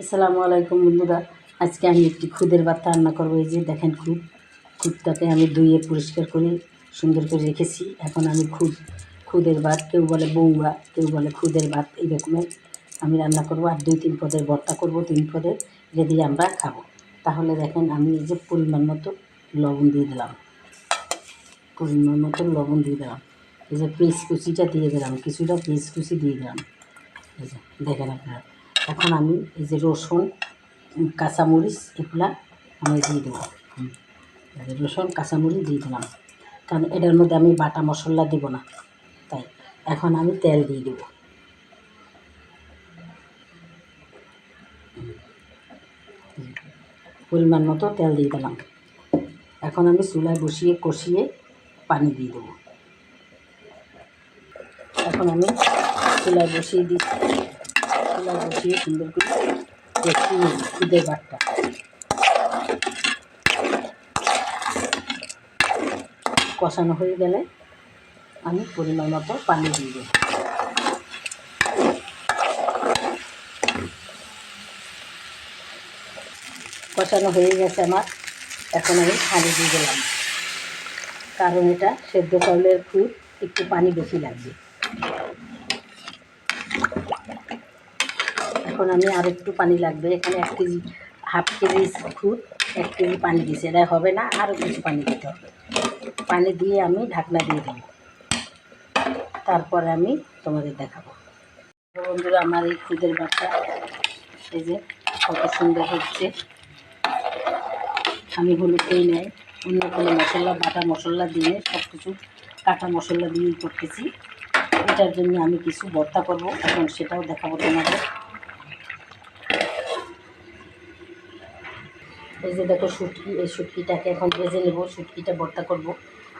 আসসালামু আলাইকুম বন্ধুরা। আজকে আমি একটি খুদের ভাত রান্না করব, এই যে দেখেন খুদ। খুদটাকে আমি ধুয়ে পরিষ্কার করে সুন্দর করে রেখেছি। এখন আমি খুদ, খুদের ভাত, কেউ বলে বৌয়া কেউ বলে খুদের ভাত, এই রকমের আমি রান্না করব। আর দুই তিন পদের ভর্তা করব, তিন পদের এটা আমরা খাব। তাহলে দেখেন আমি এই যে পরিমাণ মতো লবণ দিয়ে দিলাম। পরিমাণ মতো লবণ দিয়ে দিলাম। এই যে পেঁয়াজ কুচিটা দিয়ে দিলাম, কিছুটা পেঁয়াজ কুচি দিয়ে দিলাম। এই যে দেখেন আপনারা। এখন আমি এই যে রসুন, কাঁচামরিচ এগুলা আমি দিয়ে দেবো। রসুন, কাঁচামরিচ দিয়ে দিলাম। কারণ এটার মধ্যে আমি বাটা মশলা দেব না, তাই। এখন আমি তেল দিয়ে দেবো। পরিমাণ মতো তেল দিয়ে দিলাম। এখন আমি চুলায় বসিয়ে, কষিয়ে পানি দিয়ে দেবো। এখন আমি চুলায় বসিয়ে দিচ্ছি। বসিয়ে সুন্দর করে খুদের বাটটা। কষানো হয়ে গেলে আমি পরিমাণ মতো পানি দিয়ে দেবো। কষানো হয়ে গেছে আমার। এখন আমি পানি দিয়ে দিলাম। কারণ এটা সেদ্ধ চাউলের খুদ একটু পানি বেশি লাগবে। এখন আমি আর একটু পানি লাগবে। এখানে এক কেজি, হাফ কেজি খুদ, এক কেজি পানি দিয়েছি। এটা হবে না আরও কিছু পানি দিতে হবে। পানি দিয়ে আমি ঢাকনা দিয়ে দেবো। তারপরে আমি তোমাদের দেখাবো। বন্ধুরা, আমার এই খুদের বাচ্চা, এই যে কত সুন্দর হচ্ছে। আমি হলুদই নেই, অন্য কোনো মশলা, বাটা মশলা দিয়ে সব কিছু কাটা মশলা দিয়েই করতেছি। এটার জন্য আমি কিছু ভর্তা করব, এখন সেটাও দেখাবো তোমাদের। এই যে দেখো শুটকি, এই শুটকিটাকে এখন ভেজে নেব। শুটকিটা ভর্তা করব,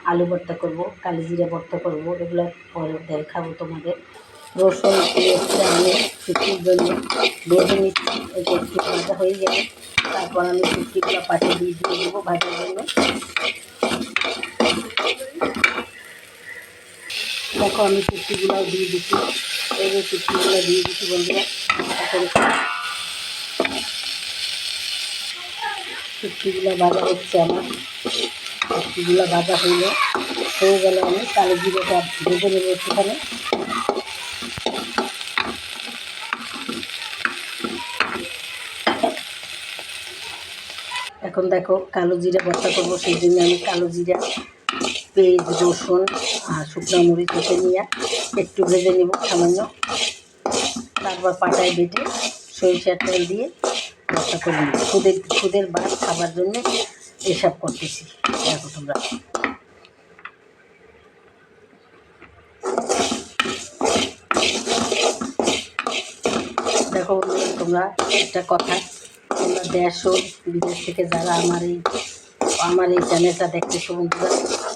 আলু ভর্তা করব, কালি জিরা ভর্তা করব। এগুলো পরে দেখাবো তোমাদের। রসুন আমি শুটকির জন্য ভেজে নিচ্ছি। এটা একটু ভাজা হয়ে যাবে তারপর আমি শুটকিগুলো পাশে দিয়ে দিয়ে দেবো ভাজার জন্য। দেখো আমি শুটকিগুলো দিয়ে দিচ্ছি। এই যে শুটকিগুলো দিয়ে দিচ্ছি বন্ধুরা শুটকিগুলো ভাজা হচ্ছে আমার। শুটকিগুলো ভাজা হইলে। হয়ে গেলে আমি কালো জিরেটা ভেজে নেব একটুখানি। এখন দেখো কালো জিরা ভর্তা করব, সেই জন্য আমি কালো জিরা, পেঁয়াজ, রসুন আর শুকনো মরিচ বেটে নিয়ে একটু ভেজে নেব সামান্য। তারপর পাটায় বেটে সরিষার তেল দিয়ে ভর্তা করে নেব খুদের খুদের ভাত খাবার জন্য এসব করতেছি। দেখো তোমরা। দেখো তোমরা, একটা কথা। তোমরা দেশ ও বিদেশ থেকে যারা আমার এই আমার এই চ্যানেলটা দেখতেছো বন্ধুরা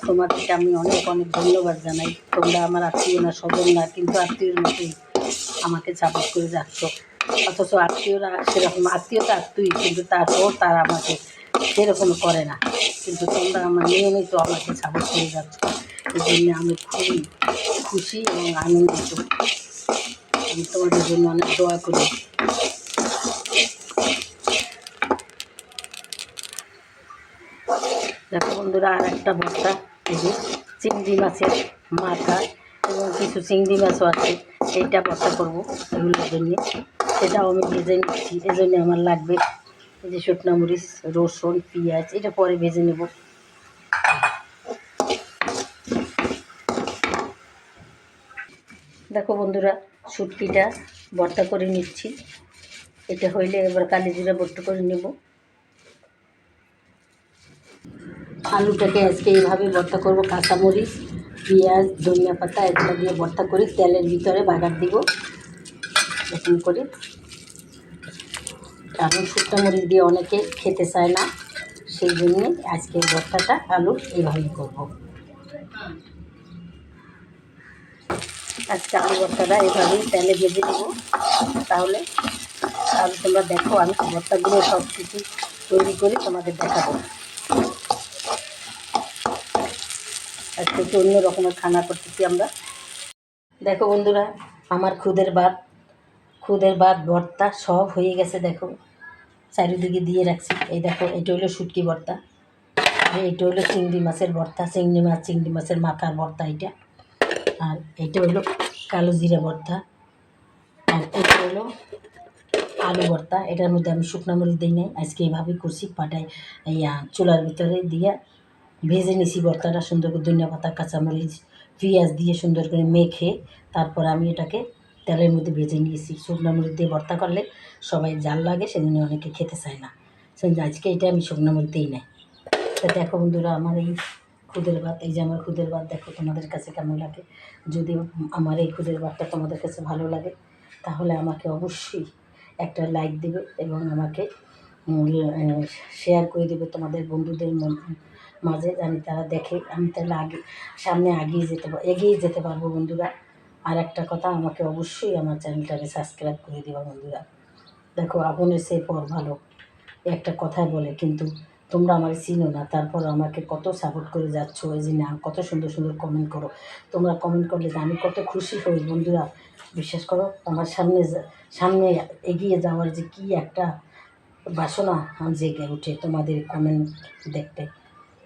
তোমাদেরকে আমি অনেক অনেক ধন্যবাদ জানাই। তোমরা আমার আত্মীয় না, স্বজন না, কিন্তু আত্মীয়র মতোই আমাকে সাপোর্ট করে যাচ্ছ। অথচ আত্মীয়রা সেরকম আত্মীয়তা আত্মীয় কিন্তু তারপর তারা আমাকে সেরকম করে না। কিন্তু তোমরা আমার নিয়মিত আমাকে সাপোর্ট করে যাচ্ছ। এই জন্য আমি খুবই খুশি এবং আনন্দিত। আমি তোমাদের জন্য অনেক দোয়া করি। দেখো বন্ধুরা, আর একটা ভর্তা, এই যে চিংড়ি মাছের মাথা এবং কিছু চিংড়ি মাছও আছে। এইটা ভর্তা করব এগুলোর জন্য। সেটাও আমি ভেজে নিচ্ছি এই জন্য আমার লাগবে এই যে শুকনো মরিচ, রসুন, পেঁয়াজ, এটা পরে ভেজে নেব। দেখো বন্ধুরা, শুটকিটা ভর্তা করে নিচ্ছি। এটা হইলে এবার কালি জিরা ভর্তা করে নেব। আলুটাকে আজকে এইভাবে ভর্তা করব, কাঁচামরিচ, পেঁয়াজ, ধনিয়া পাতা, এগুলো দিয়ে ভর্তা করে তেলের ভিতরে বাগার দিব। এরকম করে। কারণ শুকনো মরিচ দিয়ে অনেকে খেতে চায় না, সেই জন্যে আজকে ভর্তাটা আলুর এইভাবেই করব। আজকে আলু ভর্তাটা এইভাবেই তেলে ভেজে নেব। তাহলে তাহলে তোমরা দেখো, আমি ভর্তাগুলো সব কিছু তৈরি করে তোমাদের দেখাবো। আজকে একটু অন্য রকমের খানা করতেছি আমরা। দেখো বন্ধুরা, আমার খুদের ভাত। খুদের ভাত ভর্তা সব হয়ে গেছে, দেখো। চারিদিকে দিয়ে রাখছি। এই দেখো, এটা হলো শুটকি ভর্তা। আর এটা হলো চিংড়ি মাছের ভর্তা, চিংড়ি মাছ, চিংড়ি মাছের মাথার ভর্তা এটা। আর এটা হলো কালো জিরা ভর্তা। আর এটা হলো আলু ভর্তা। এটার মধ্যে আমি শুকনো মরিচ দিই নাই। আজকে এইভাবেই করছি, পাটায় ইয়া চুলার ভিতরে দিয়ে ভেজে নিছি ভর্তাটা, সুন্দর করে ধনিয়া পাতা, কাঁচামরিচ, পেঁয়াজ দিয়ে সুন্দর করে মেখে, তারপর আমি এটাকে তেলের মধ্যে ভেজে নিয়েছি। শুকনো মরিচ দিয়ে ভর্তা করলে সবাই জাল লাগে, সেজন্য অনেকে খেতে চায় না। সেজন্য আজকে এটা আমি শুকনো মরিচ দিই না তো দেখো বন্ধুরা, আমার এই খুদের ভাত, এই যে আমার খুদের ভাত, দেখো তোমাদের কাছে কেমন লাগে? যদি আমার এই খুদের ভাতটা তোমাদের কাছে ভালো লাগে, তাহলে আমাকে অবশ্যই একটা লাইক দেবে এবং আমাকে শেয়ার করে দেবে তোমাদের বন্ধুদের মাঝে জানি তারা দেখে, আমি তাহলে আগে, সামনে এগিয়ে যেতে এগিয়ে যেতে পারব বন্ধুরা। আর একটা কথা, আমাকে অবশ্যই আমার চ্যানেলটাকে সাবস্ক্রাইব করে দেবা বন্ধুরা। দেখো আপনের সে পর ভালো। একটা কথাই বলে, কিন্তু তোমরা আমার চিনো না, তারপর আমাকে কত সাপোর্ট করে যাচ্ছ, এই যে না কত সুন্দর সুন্দর কমেন্ট করো। তোমরা কমেন্ট করলে আমি কত খুশি হই বন্ধুরা। বিশ্বাস করো, আমার সামনে সামনে এগিয়ে যাওয়ার যে কি একটা বাসনা জেগে ওঠে তোমাদের কমেন্ট দেখতে।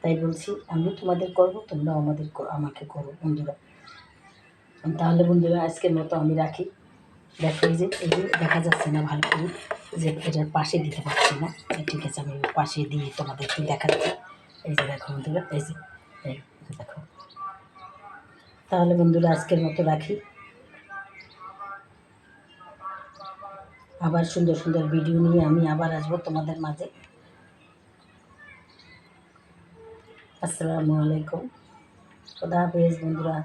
তাই বলছি আমি তোমাদের করব, তোমরাও আমাদের আমাকে করো বন্ধুরা। তাহলে বন্ধুরা, আজকের মতো আমি রাখি। দেখো এই যে, এই দেখা যাচ্ছে না ভালো করে যে এটার পাশে দিতে পারছি না। ঠিক আছে, আমি পাশে দিয়ে তোমাদেরকে দেখাচ্ছি। এই যে দেখো বন্ধুরা, এই যে দেখো। তাহলে বন্ধুরা, আজকের মতো রাখি। আবার সুন্দর সুন্দর ভিডিও নিয়ে আমি আবার আসব তোমাদের মাঝে। আসসালামু আলাইকুম। খোদা হাফেজ বন্ধুরা।